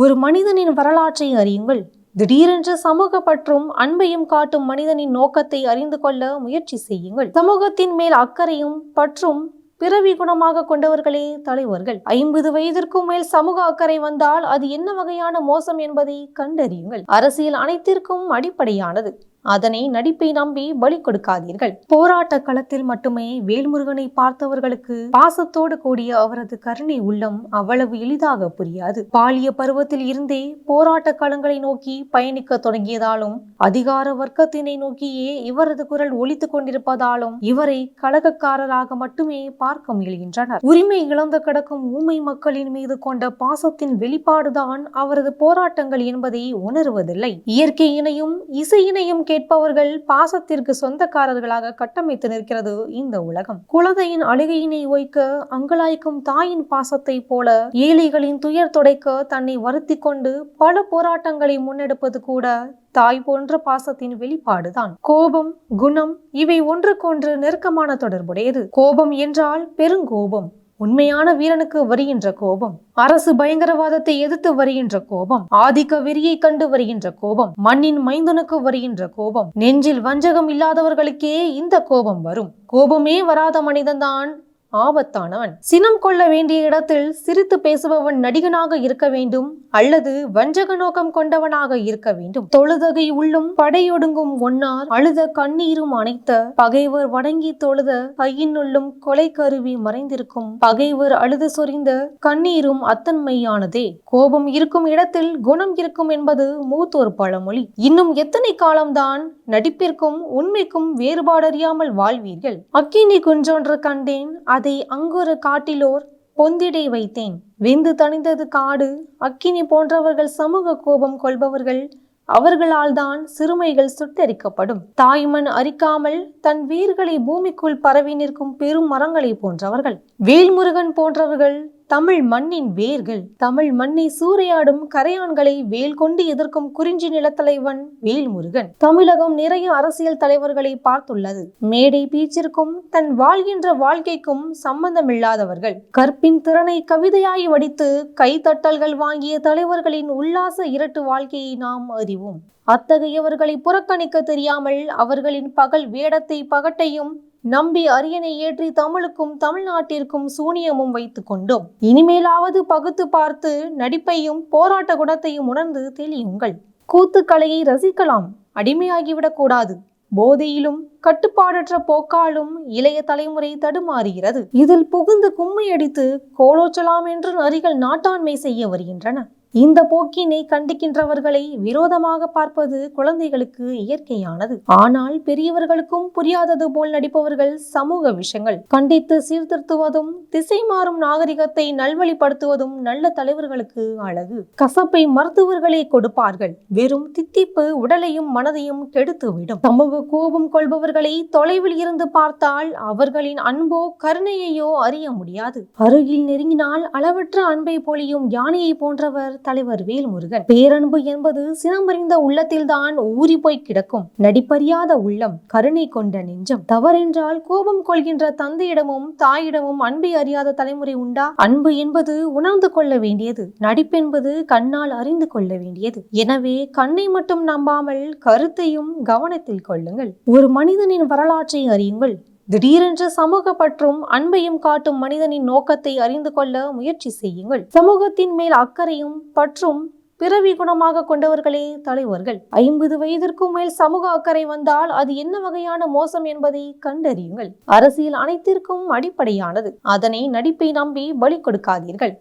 ஒரு மனிதனின் வரலாற்றை அறியுங்கள். திடீரென்று சமூக பற்றும் அன்பையும் காட்டும் மனிதனின் நோக்கத்தை அறிந்து கொள்ள முயற்சி செய்யுங்கள். சமூகத்தின் மேல் அக்கறையும் பற்றும் பிறவி குணமாக கொண்டவர்களே தலைவர்கள். ஐம்பது வயதிற்கும் மேல் சமூக அக்கறை வந்தால் அது என்ன வகையான மோசம் என்பதை கண்டறியுங்கள். அரசியல் அனைத்திற்கும் அடிப்படையானது. அதனை நடிப்பை நம்பி பலி கொடுக்காதீர்கள். போராட்ட களத்தில் மட்டுமே வேல்முருகனை பார்த்தவர்களுக்கு பாசத்தோடு கூடிய அவரது கருணை உள்ளம் அவ்வளவு எளிதாக புரியாது. பாலிய பருவத்தில் இருந்தே போராட்ட களங்களை நோக்கி பயணிக்க தொடங்கியதாலும் அதிகார வர்க்கத்தினை நோக்கியே இவரது குரல் ஒலித்துக் கொண்டிருப்பதாலும் இவரை கழகக்காரராக மட்டுமே பார்க்க முயல்கின்றனர். உரிமை இழந்து கிடக்கும் ஊமை மக்களின் மீது கொண்ட பாசத்தின் வெளிப்பாடுதான் அவரது போராட்டங்கள் என்பதை உணருவதில்லை. இயற்கையினையும் இசையினையும் கேட்பவர்கள் பாசத்திற்கு சொந்தக்காரர்களாக கட்டமைத்து நிற்கிறது இந்த உலகம். குழந்தையின் அழுகையினை ஓய்க்க அங்கலாய்க்கும் தாயின் பாசத்தை போல ஏழைகளின் துயர் துடைக்க தன்னை வருத்தி கொண்டு பல போராட்டங்களை முன்னெடுப்பது கூட தாய் போன்ற பாசத்தின் வெளிப்பாடுதான். கோபம் குணம் இவை ஒன்றுக்கொன்று நெருக்கமான தொடர்புடையது. கோபம் என்றால் பெருங்கோபம். உண்மையான வீரனுக்கு வருகின்ற கோபம் அரசு பயங்கரவாதத்தை எதிர்த்து வருகின்ற கோபம் ஆதிக்க வெறியை கண்டு வருகின்ற கோபம் மண்ணின் மைந்தனுக்கு வருகின்ற கோபம் நெஞ்சில் வஞ்சகம் இல்லாதவர்களுக்கே இந்த கோபம் வரும். கோபமே வராத மனிதன்தான் ஆபத்தானவன் சினம் கொள்ள வேண்டிய இடத்தில் சிரித்து பேசுபவன் நடிகனாக இருக்க வேண்டும் அல்லது வஞ்சக நோக்கம் கொண்டவனாக இருக்க வேண்டும். தொழுதகை உள்ளும் படையொடுங்கும் ஒன்னார் அழுத கண்ணீரும் அணைத்த பகைவர் வணங்கி தொழுத கையினுள்ளும் கொலை கருவி மறைந்திருக்கும் பகைவர் அழுது சொரிந்த கண்ணீரும் அத்தன்மையானதே. கோபம் இருக்கும் இடத்தில் குணம் இருக்கும் என்பது மூத்தோர் பழமொழி. இன்னும் எத்தனை காலம்தான் நடிப்பிற்கும் உண்மைக்கும் வேறுபாடறியாமல் வாழ்வீர்கள்? அக்கினி குன்றொன்று கண்டேன் அதை அங்கொரு காட்டிலோர் பொந்திடை வைத்தேன். விந்து தணிந்தது காடு அக்கினி போன்றவர்கள் சமூக கோபம் கொள்பவர்கள் அவர்களால் தான் சிறுமைகள் சுட்டரிக்கப்படும். தாய்மண் அரிக்காமல் தன் வீர்களை பூமிக்குள் பரவி நிற்கும் பெரும் மரங்களை போன்றவர்கள். வேல்முருகன் போன்றவர்கள் தமிழ் மண்ணின் வேர்கள். தமிழ் மண்ணை சூறையாடும் கரையான்களை வேல் கொண்டு எதிர்க்கும் குறிஞ்சி நிலத்தலைவன் வேல்முருகன். தமிழகம் நிறைய அரசியல் தலைவர்களை பார்த்துள்ளது. மேடை பீச்சிற்கும் தன் வாழ்கின்ற வாழ்க்கைக்கும் சம்பந்தமில்லாதவர்கள். கற்பின் திறனை கவிதையாய் வடித்து கைத்தட்டல்கள் வாங்கிய தலைவர்களின் உல்லாச இரட்டு வாழ்க்கையை நாம் அறிவோம். அத்தகையவர்களை புறக்கணிக்க தெரியாமல் அவர்களின் பகல் வேடத்தை பகட்டையும் நம்பி அரியணை ஏற்றி தமிழுக்கும் தமிழ்நாட்டிற்கும் சூனியமும் வைத்துக் கொண்டோம். இனிமேலாவது பகுத்து பார்த்து நடிப்பையும் போராட்ட குணத்தையும் உணர்ந்து தெளியுங்கள். கூத்துக்கலையை ரசிக்கலாம். அடிமையாகிவிடக் கூடாது. போதையிலும் கட்டுப்பாடற்ற போக்காலும் இளைய தலைமுறை தடுமாறுகிறது. இதில் புகுந்து கும்மையடித்து கோலோச்சலாம் என்று நரிகள் நாட்டாண்மை செய்ய வருகின்றன. இந்த போக்கினை கண்டிக்கின்றவர்களை விரோதமாக பார்ப்பது குழந்தைகளுக்கு இயற்கையானது. ஆனால் பெரியவர்களுக்கும் புரியாதது போல் நடிப்பவர்கள் சமூக விஷயங்கள். கண்டித்து சீர்திருத்துவதும் திசை மாறும் நாகரிகத்தை நல்வழிப்படுத்துவதும் நல்ல தலைவர்களுக்கு அழகு. கசப்பை மருத்துவர்களே கொடுப்பார்கள். வெறும் தித்திப்பு உடலையும் மனதையும் கெடுத்துவிடும். சமூக கோபம் கொள்பவர்களை தொலைவில் இருந்து பார்த்தால் அவர்களின் அன்போ கருணையையோ அறிய முடியாது. அருகில் நெருங்கினால் அளவற்ற அன்பை பொழியும் யானையை போன்றவர் தலைவர் வேல்முருகன். பேரன்பு என்பது சினமறிந்த உள்ளத்தில்தான் ஊறி போய் கிடக்கும். நடிப்பறியாத உள்ளம் கருணை கொண்ட நெஞ்சம். தவறென்றால் கோபம் கொள்கின்ற தந்தையிடமும் தாயிடமும் அன்பை அறியாத தலைமுறை உண்டா? அன்பு என்பது உணர்ந்து கொள்ள வேண்டியது. நடிப்பென்பது கண்ணால் அறிந்து கொள்ள வேண்டியது. எனவே கண்ணை மட்டும் நம்பாமல் கருத்தையும் கவனத்தில் கொள்ளுங்கள். ஒரு மனிதனின் வரலாற்றை அறியுங்கள். திடீரென்று சமூக பற்றும் அன்பையும் காட்டும் மனிதனின் நோக்கத்தை அறிந்து கொள்ள முயற்சி செய்யுங்கள். சமூகத்தின் மேல் அக்கறையும் பற்றும் பிறவி குணமாக கொண்டவர்களே தலைவர்கள். ஐம்பது வயதிற்கும் மேல் சமூக அக்கறை வந்தால் அது என்ன வகையான மோசம் என்பதை கண்டறியுங்கள். அரசியல் அனைத்திற்கும் அடிப்படையானது. அதனை நடிப்பை நம்பி பலி கொடுக்காதீர்கள்.